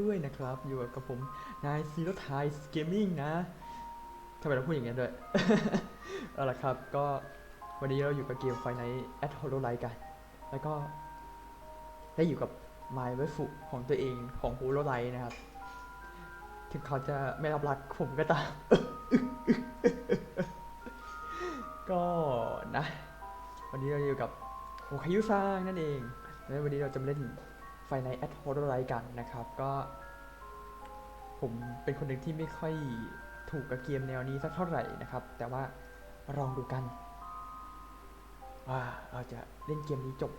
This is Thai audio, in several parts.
ด้วยนะครับ อยู่กับผมนายซีโรไทส์เกมมิ่งนะทำไมเราพูดอย่างนี้นด้วย เอาละครับ ก็วันนี้เราอยู่กับเกมไฟในแอดโฮโลไลกัน แล้วก็ได้อยู่กับไมล์ไวฟุของตัวเองของโฮโลไลนะครับ ถึงเขาจะไม่รับรักผมก็ตาม ก็นะ วันนี้เราอยู่กับโอคายุซังนั่นเอง และวันนี้เราจะมาเล่น ไฟในแอดโฮโลไลกันนะครับ ก็ผมเป็นคนหนึ่งที่ไม่ค่อยถูกกับเกมแนวนี้สักเท่าไหร่นะครับ แต่ว่าลองดูกันว่าเราจะเล่นเกมนี้จบ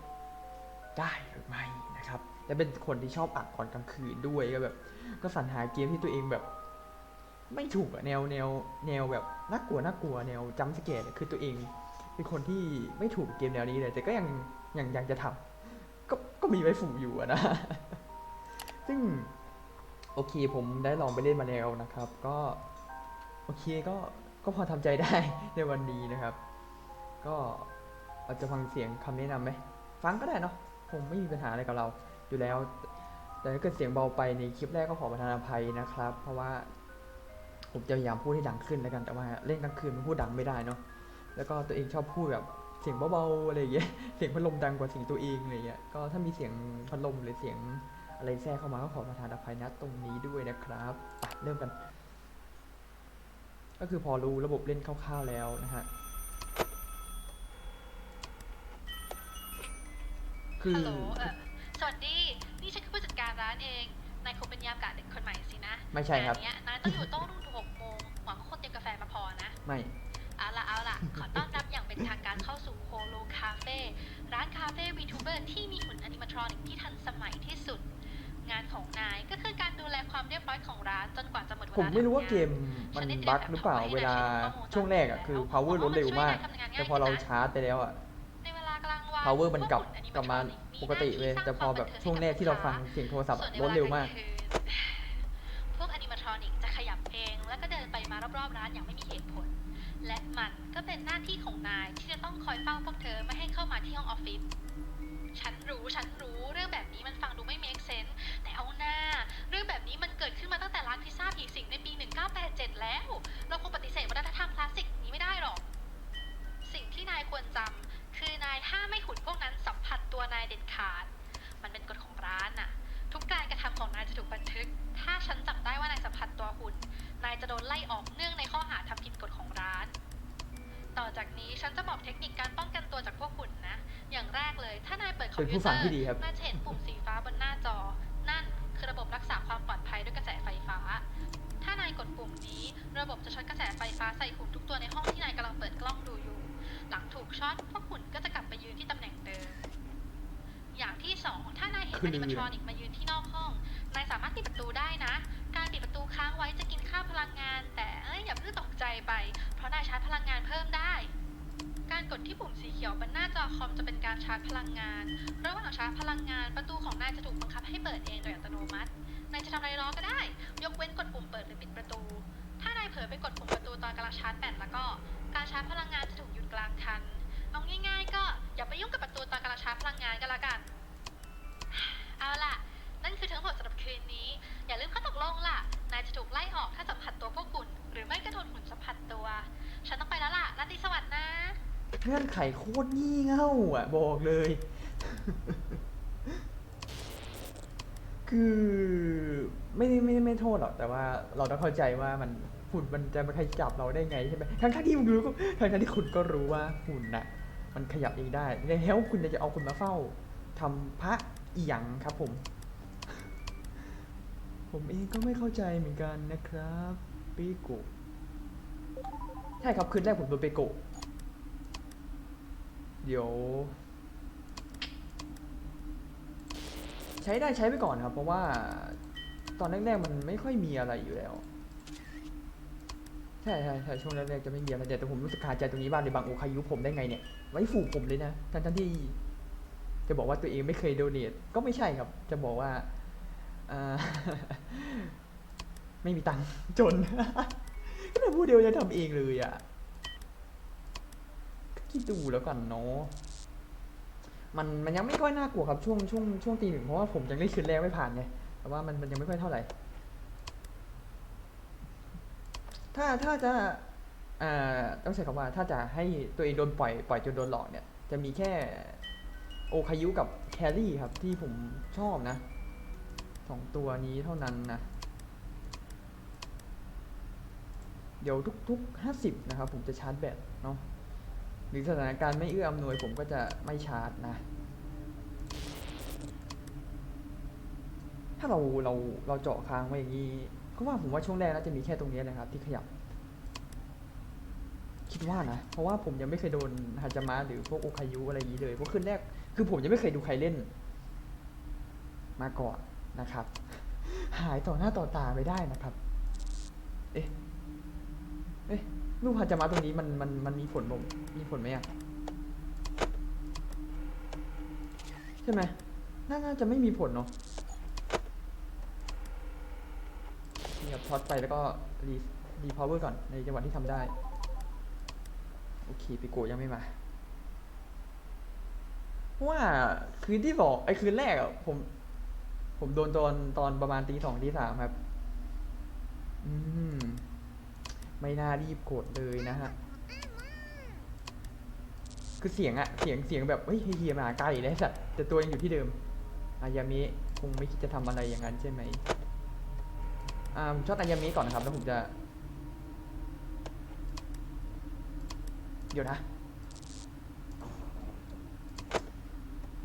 ได้หรือไม่นะครับ และเป็นคนที่ชอบอัดตอนกลางคืนด้วยก็แบบ ก็สรรหาเกมที่ตัวเองแบบ ไม่ถูกอะแนวแนวแนวแบบน่ากลัวน่ากลัวแนวจัมสเกตคือตัวเอง เป็นคนที่ไม่ถูกเกมแนวนี้เลยแต่ก็ยังยังยังจะทำ มีไว้ฝูอยู่นะ ซึ่ง โอเคผมได้ลองไปเล่นมาแล้วนะครับ ก็ โอเคก็ก็พอทำใจได้ในวันนี้นะครับ ก็เราจะฟังเสียงคำแนะนำไหมฟังก็ได้เนาะคงไม่มีปัญหาอะไรกับเราอยู่แล้ว แต่ถ้าเกิดเสียงเบาไปในคลิปแรกก็ขอประทานอภัยนะครับ เพราะว่าผมจะพยายามพูดให้ดังขึ้นแล้วกัน แต่ว่าเล่นกลางคืนมันพูดดังไม่ได้เนาะ แล้วก็ตัวเองชอบพูดแบบ เสียงเบาๆอะไรอย่างเงี้ย เสียงพัดลมดังกว่าเสียงตัวเองอะไรเงี้ย ก็ถ้ามีเสียงพัดลมหรือเสียงอะไรแทรกเข้ามาก็ขอประทานอภัยนะตรงนี้ด้วยนะครับไปเริ่มกัน ก็คือพอรู้ระบบเล่นคร่าวๆแล้วนะฮะ คือฮัลโหลเออสวัสดี นี่ฉันคือผู้จัดการร้านเอง นายคงเป็นยามกะเด็กคนใหม่สินะไม่ใช่ครับ งานเนี้ยนายต้องอยู่โต๊ะรุ่นถึงหกโมงหวังว่าคนเตรียมกาแฟมาพอนะ ไม่ เอาละเอาละขอต้อนรับ อย่างเป็นทางการเข้าสู่โฮโลคาเฟ่ร้านคาเฟ่วีทูเบอร์ที่มีหุ่นอนิเมทรอนิกที่ทันสมัยที่สุด งานของนายก็คือการดูแลความเรียบร้อยของร้านจนกว่าจะหมดเวลาผมไม่รู้ว่าทำงนเกมมันบั๊กหรือเปล่าเวลาช่วงแรกอะคือ power ลดเร็วมาก แต่พอเราชาร์จไปแล้วอะในเวลากลางวัน power มันกลับพวหุ่กลับมา animatronic ปกติเลยหน้าที่แต่พอแบบสร้างช่วงแรกที่เราฟังเสียงโทรศัพท์ส่อะวนในลดเร็วมากลลงคืนพวกอนิเมทรอนิกจะขยับเอง แล้วก็เดินไปมารอบๆร้านอย่างไม่มีเหตุผล และมันก็เป็นหน้าที่ของนายที่จะต้องคอยเฝ้าพวกเธอไม่ให้เข้ามาที่ห้องออฟฟิศ ฉันรู้ฉันรู้เรื่องแบบนี้มันฟังดูไม่ make sense แต่เอาหน้า เรื่องแบบนี้มันเกิดขึ้นมาตั้งแต่ร้านพิซซ่าผีสิงในปี 1987 แล้ว เราคงปฏิเสธ เปิดคอมเป็นพิผู้วเตฟัองร์ที่ดีครับนายจะเห็นปุ่มสีฟ้าบนหน้าจอ นั่นคือระบบรักษาความปลอดภัยด้วยกระแสไฟฟ้า ถ้านายกดปุ่มนี้ ระบบจะช็อตกระแสไฟฟ้าใส่หุ่นทุกตัวในห้องที่นายกำลังเปิดกล้องดูอยู่ หลังถูกช็อตพวกหุ่นก็จะกลับไปยืนที่ตำแหน่งเดิม อย่างที่สองถ้านายเห็นคืออนิเมทรอนิกมายืนที่นอกห้อง นายสามารถปิดประตูได้นะ การปิดประตูค้างไว้จะกินค่าพลังงาน แต่เอ้ยอย่าเพิ่งตกใจไป เพราะนายชาร์จพลังงานเพิ่มได้ การกดที่ปุ่มสีเขียวบนหน้าจอคอมจะเป็นการชาร์จพลังงาน ระหว่างชาร์จพลังงานประตูของนายจะถูกบังคับให้เปิดเองโดยอัตโนมัติ นายจะทำอะไรรอก็ได้ ยกเว้นกดปุ่มเปิดหรือปิดประตู ถ้านายเผลอไปกดปุ่มประตูตอนกำลังชาร์จแบตแล้วก็ การชาร์จพลังงานจะถูกหยุดกลางคัน เอาง่าย ๆ ก็อย่าไปยุ่งกับประตูตอนกำลังชาร์จพลังงานก็แล้วกัน เอาล่ะ นั่นคือทั้งหมดสำหรับคืนนี้ อย่าลืมข้อตกลงล่ะ นายจะถูกไล่ออกถ้าสัมผัสตัวพวกหุ่นหรือไม่ก็โดนหุ่นสัมผัสตัว ฉันต้องไปแล้วล่ะราตรีสวัสดิ์นะ เงื่อนไขโคตรงี่เง่าอะ บอกเลย คือไม่ไม่ไม่โทษหรอก แต่ว่าเราต้องเข้าใจว่ามันหุ่นมันจะมาขยับเราได้ไงใช่ไหมทั้งที่มึงรู้ก็ทั้งที่คุณก็รู้ว่าหุ่นน่ะ มันขยับเองได้แล้วคุณจะเอาคุณมาเฝ้าทำพระอีหยังครับ ผม ผมเองก็ไม่เข้าใจเหมือนกันนะครับปีโกใช่ครับคืนแรกผมโดนเปโกะ เดี๋ยว ใช้ได้ใช้ไปก่อนครับ เพราะว่าตอนแรกๆมันไม่ค่อยมีอะไรอยู่แล้ว ใช่ใช่ใช่ช่วงแรกๆจะไม่มีอะไรแต่ผมรู้สึกขาดใจตรงนี้บ้างเลยบางโอคายุผมได้ไงเนี่ย ไว้ฝูกผมเลยนะทั้งทั้งๆที่ จะบอกว่าตัวเองไม่เคยโดเนทก็ไม่ใช่ครับ จะบอกว่าอาไม่มีตังค์จนก็แต่พูดเดียวจะทำเองเลยอะ คิดดูแล้วกันเนาะมันมันยังไม่ค่อยน่ากลัวครับช่วงช่วงช่วงตีหนึ่งเพราะว่าผมยังเล่นคืนแรกไม่ผ่านไงแต่ว่ามันมันยังไม่ค่อยเท่าไหร่ ถ้าถ้าจะอ่าต้องใช้คำว่าถ้าจะให้ตัวเองโดนปล่อยปล่อยจนโดนหลอกเนี่ย จะมีแค่โอคายุกับแครี่ครับที่ผมชอบนะสองตัวนี้เท่านั้นนะเดี๋ยวทุกๆห้าสิบนะครับ ผมจะชาร์จแบตเนาะ หรือสถานการณ์ไม่เอื้ออำนวยผมก็จะไม่ชาร์จนะ ถ้าเราเราเราเจาะค้างไว้อย่างนี้ก็ว่าผมว่าช่วงแรกน่าจะมีแค่ตรงนี้นะครับ ที่ขยับ คิดว่านะ เพราะว่าผมยังไม่เคยโดนฮาจามะหรือพวกโอคายุอะไรอย่างนี้เลยเพราะคืนแรกคือผมยังไม่เคยดูใครเล่น มาก่อนนะครับ หายต่อหน้าต่อตาไม่ได้นะครับ เอ๊ะ เอ๊ะรูปฮาจามะตรงนี้มันมันมันมีผลบ่มีผลไหมอะใช่ไหมน่าน่าจะไม่มีผลเนาะนี่ครับช็อตไปแล้วก็รีรีพาวเวอร์ก่อนในจังหวะที่ทำได้ โอเคปิโกยังไม่มาว่าคืนที่บอกไอ้คืนแรกอะผม ผมโดนตอนตอนประมาณตีสองตีสามครับ อืม ไม่น่ารีบกดเลยนะฮะ คือเสียงอะเสียงเสียงแบบเฮ้ยเฮียมาไกลเลยสัตว์แต่ตัวยังอยู่ที่เดิม อายามิคงไม่คิดจะทำอะไรอย่างนั้นใช่ไหมอ่าผมชอบอายามิก่อนนะครับ แล้วผมจะ เดี๋ยวนะ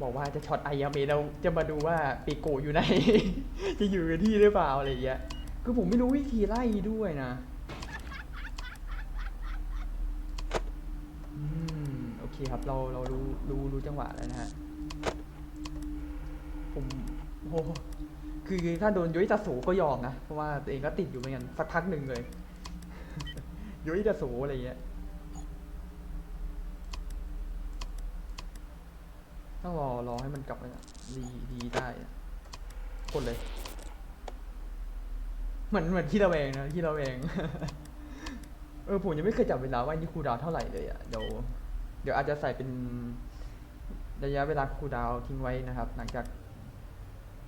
บอกว่าจะช็อตอายามิแล้วจะมาดูว่าปีโกะอยู่ไหน จะอยู่กับที่หรือเปล่าอะไรอย่างเงี้ย คือผมไม่รู้วิธีไล่ด้วยนะ อืม โอ เคครับเราเรารู้รู้รู้จังหวะแล้วนะฮะผมโอ้โหคือถ้าโดนยุ้ยตาสูก็ยอมนะเพราะว่าตัวเองก็ติดอยู่เหมือนกันสักพักหนึ่งเลยยุ้ยตาสูอะไรเงี้ยต้องรอรอให้มันกลับมาดีดีได้กดเลย เหมือนเหมือนที่เระแวงนะที่เระแวงเออผมยังไม่เคยจับเวลาว่านี่คูดาวเท่าไหร่เลยอะเดี๋ยว เดี๋ยวอาจจะใส่เป็นระยะเวลาคูลดาวทิ้งไว้นะครับ หลังจาก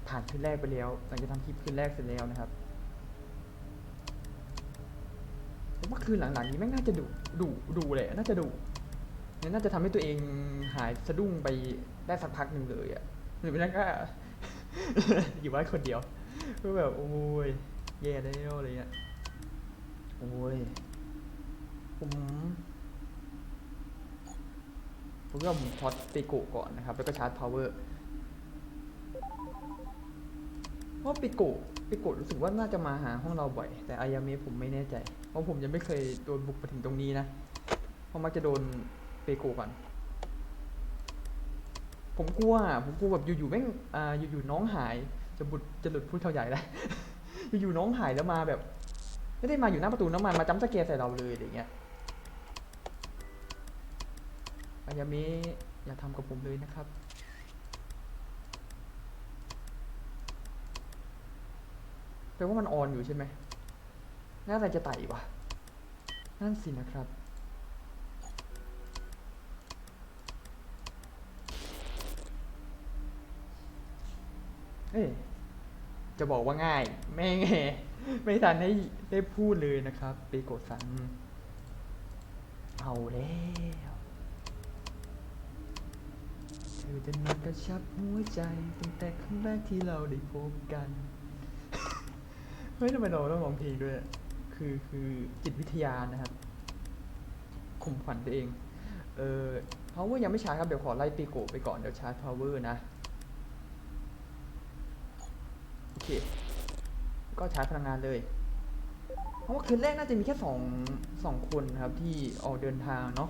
ผ่านคืนแรกไปแล้ว หลังจากทำคลิปคืนแรกเสร็จแล้วนะครับผมว่าคืนหลังๆนี้แม่งน่าจะดุดุดุเลยน่าจะดุเนี่ยน่าจะทำให้ตัวเองหายสะดุ้งไปได้สักพักหนึ่งเลยอะหรือไม่นั้นก็อยู่บ้านคนเดียวก็แบบโอ้ยแย่แล้วอะไรเงี้ยโอ้ยผม ผมก็ผมช็อตปีโกก่อนนะครับ แล้วก็ชาร์จพาวเวอร์เพราะปีโกะปีโกะรู้สึกว่าน่าจะมาหาห้องเราบ่อย แต่อายาเมะผมไม่แน่ใจ เพราะผมยังไม่เคยโดนบุกมาถึงตรงนี้นะ เพราะมักจะโดนเปโกะก่อน ผมกลัว ผมกลัวแบบอยู่ๆแม่งอ่าอยู่ๆน้องหาย จะบุดจะหลุดพูดเท่าใหญ่แล้วอยู่ๆน้องหายแล้วมาแบบ ไม่ได้มาอยู่หน้าประตูน้ำมันมาจ้ำสแกร์ใส่เราเลยอะไรเงี้ย อายามิอย่าทำกับผมเลยนะครับ แปลว่ามันออนอยู่ใช่ไหมน่าจะไต่วะนั่นสินะครับ เอ้จะบอกว่าง่าย แม่งไม่ทันให้ได้พูดเลยนะครับไปกดสั่งเอาแล้ว ธอจะมากระชับหัวใจตั้งแต่ครั้งแรกที่เราได้พบกัน เฮ้ยทำไมเราต้องร้องเพลงด้วย คือคือจิตวิทยานะครับข่มขวัญตัวเอง เออ power ยังไม่ชาครับเดี๋ยวขอไล่ปีโกไปก่อนเดี๋ยวชาร์จ power นะ โอเค ก็ชาร์จพลังงานเลย เพราะว่าคืนแรกน่าจะมีแค่สองสองคนครับที่ออกเดินทางเนาะ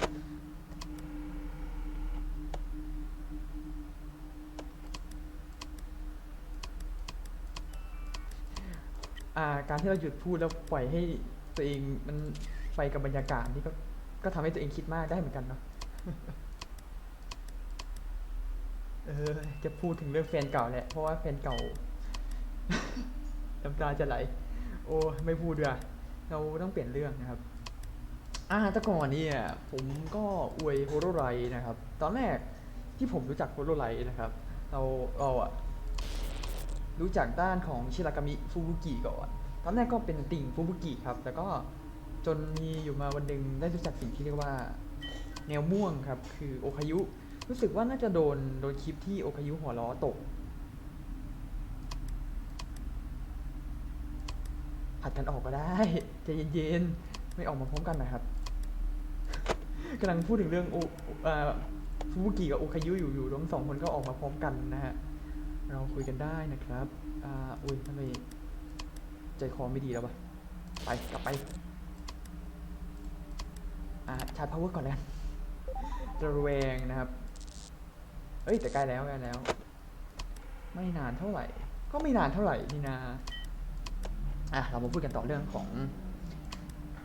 การที่เราหยุดพูดแล้วปล่อยให้ตัวเองมันไปกับบรรยากาศนี่ก็ก็ทำให้ตัวเองคิดมากได้เหมือนกันเนาะเออจะพูดถึงเรื่องแฟนเก่าแหละเพราะว่าแฟนเก่าน้ำตาจะไหล โอ้ไม่พูดด้วยอะเราต้องเปลี่ยนเรื่องนะครับ อ่าแต่ก่อนเนี่ยผมก็อวยโฮโรไรนะครับ ตอนแรกที่ผมรู้จักโฮโรไรนะครับ เราเราอะ รู้จักด้านของชิรากามิฟูบุกิก่อน ตอนแรกก็เป็นติ่งฟูบุกิครับ แต่ก็จนมีอยู่มาวันหนึ่งได้รู้จักสิ่งที่เรียกว่า แนวม่วงครับ คือโอคายุ รู้สึกว่าน่าจะโดนโดนคลิปที่โอคายุหัวล้อตก ผัดกันออกก็ได้ใจเย็นๆ ไม่ออกมาพร้อมกันนะครับกำลังพูดถึงเรื่องโอฟูบุกิกับโอคายุอยู่อยู่ทั้งสองคนก็ออกมาพร้อมกันนะฮะ เราคุยกันได้นะครับอ่าอุ้ยทำไมใจคอไม่ดีแล้ววะไปกลับไปอ่าชาร์จพาวเวอร์ก่อนแล้วกันระแวงนะครับ เอ้ยแต่ใกล้แล้วใกล้แล้ว ไม่นานเท่าไหร่ ก็ไม่นานเท่าไหร่นี่นาอะเรามาพูดกันต่อเรื่องของ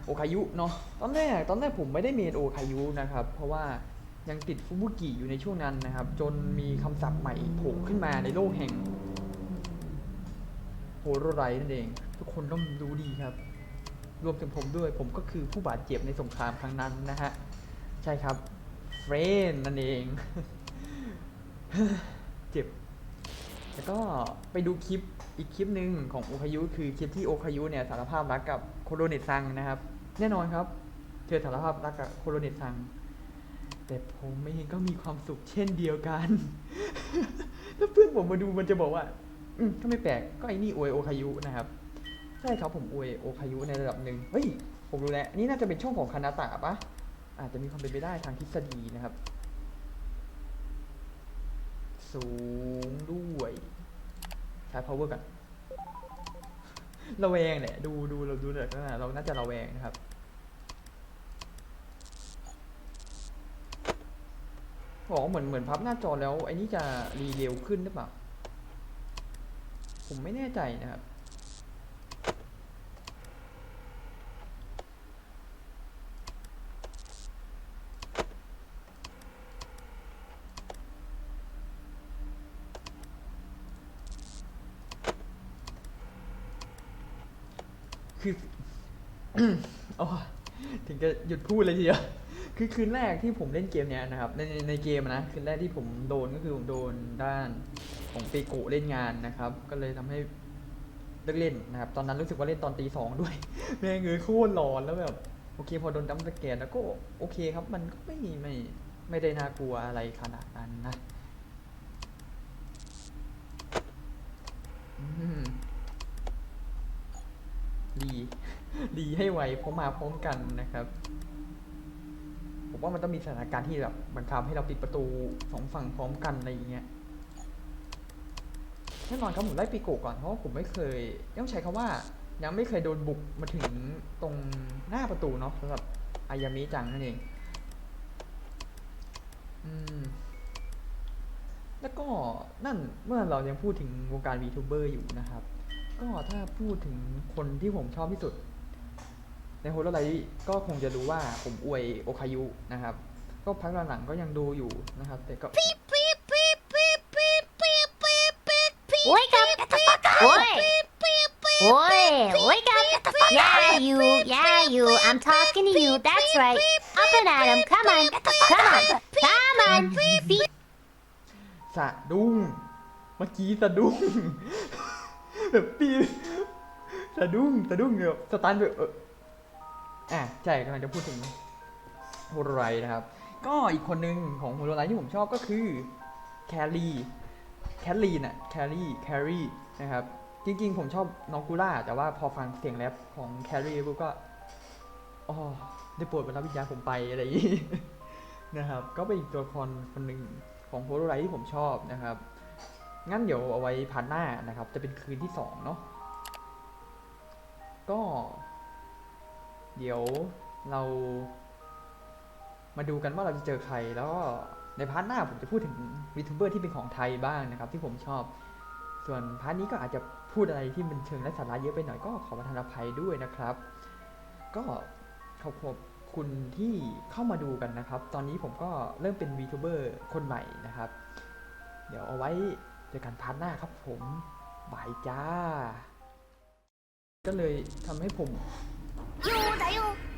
โอคายุเนาะตอนแรกตอนแรกผมไม่ได้เมนโอคายุนะครับ เพราะว่า ยังติดฟุบุกิอยู่ในช่วงนั้นนะครับ จนมีคำศัพท์ใหม่โผล่ขึ้นมาในโลกแห่งโฮโรไรนั่นเอง ทุกคนต้องรู้ดีครับ รวมถึงผมด้วย ผมก็คือผู้บาดเจ็บในสงครามครั้งนั้นนะฮะ ใช่ครับเฟรนนั่นเอง เจ็บ แล้วก็ไปดูคลิปอีกคลิปหนึ่งของโอคายุ คือคลิปที่โอคายุเนี่ยสารภาพรักกับโคโรเนตซังนะครับ แน่นอนครับ เธอสารภาพรักกับโคโรเนตซัง แต่ผมเองก็มีความสุขเช่นเดียวกันถ้าเพื่อนผมมาดูมันจะบอกว่า อืมก็ไม่แปลก ก็ไอ้นี่อวยโอคายุนะครับ ใช่ครับผมอวยโอคายุในระดับหนึ่งเฮ้ย ผมรู้แล้ว นี่น่าจะเป็นช่องของคานาตะปะอาจจะมีความเป็นไปได้ทางทฤษฎีนะครับ สูงด้วยใช้ power กันระแวงแหละดูดูเราดูเลยนะเราน่าจะระแวงนะครับ บอกว่าเหมือนเหมือนพับหน้าจอแล้วไอ้นี่จะรีเร็วขึ้นหรือเปล่า ผมไม่แน่ใจนะครับ คืออ๋อถึงจะหยุดพูดเลยทีเดียว คือคืนแรกที่ผมเล่นเกมเนี้ยนะครับในในเกมนะคืนแรกที่ผมโดนก็คือผมโดนด้านของเปโกเล่นงานนะครับ ก็เลยทำให้เลิกเล่นนะครับ ตอนนั้นรู้สึกว่าเล่นตอนตีสองด้วยแม่งเงยโคตรร้อนแล้วแบบโอเคพอโดนดัมสแกนแล้วก็โอเคครับ มันก็ไม่ไม่ไม่ได้น่ากลัวอะไรขนาดนั้นนะดี ดีให้ไวเพราะมาพร้อมกันนะครับ ผมว่ามันต้องมีสถานการณ์ที่แบบบังคับให้เราปิดประตูสองฝั่งพร้อมกันอะไรอย่างเงี้ยแน่นอนครับผมไล่ปีโกะก่อนเพราะว่าผมไม่เคยต้องใช้คำว่า ยังไม่เคยโดนบุกมาถึงตรงหน้าประตูเนาะสำหรับอายามิจังนั่นเองอืมแล้วก็นั่นเมื่อเรายังพูดถึงวงการ VTuber อยู่นะครับ ก็ถ้าพูดถึงคนที่ผมชอบที่สุด ในโฮโลไลท์ก็คงจะรู้ว่าผมอวยโอคายุนะครับ ก็พักหลังๆก็ยังดูอยู่นะครับ แต่ก็ Wake up! Oi! Oi! Wake up! Yeah, you, yeah, you. I'm talking to you. That's right. Up and at 'em. Come on. Come on. Come on. สะดุ้งเมื่อกี้สะดุ้งแบบปีสะดุ้งสะดุ้งแบบสตันแบบ อะใช่กำลังจะพูดถึงโฮโลไรนะครับ ก็อีกคนหนึ่งของโฮโลไรที่ผมชอบก็คือแคลรีแคลรีน่ะแคลรีแคลรีนะครับ จริงๆ ผมชอบน้องกูล่า แต่ว่าพอฟังเสียงแรปของแคลรีปุ๊บก็อ๋อได้โปรดบรรดวิญญาณผมไปอะไรอย่างนี้นะครับ ก็เป็นอีกตัวละครคนหนึ่งของโฮโลไรที่ผมชอบนะครับ งั้นเดี๋ยวเอาไว้พาร์ทหน้านะครับ จะเป็นคืนที่สองเนาะก็ เดี๋ยวเรามาดูกันว่าเราจะเจอใคร แล้วก็ในพาร์ทหน้าผมจะพูดถึงวีทูเบอร์ที่เป็นของไทยบ้างนะครับ ที่ผมชอบ ส่วนพาร์ทนี้ก็อาจจะพูดอะไรที่มันเชิงและสาระเยอะไปหน่อยก็ขอประทานอภัยด้วยนะครับ ก็ขอบคุณที่เข้ามาดูกันนะครับ ตอนนี้ผมก็เริ่มเป็น VTuber คนใหม่นะครับ เดี๋ยวเอาไว้เจอกันพาร์ทหน้าครับผมบายจ้า ก็เลยทำให้ผม ようだよ。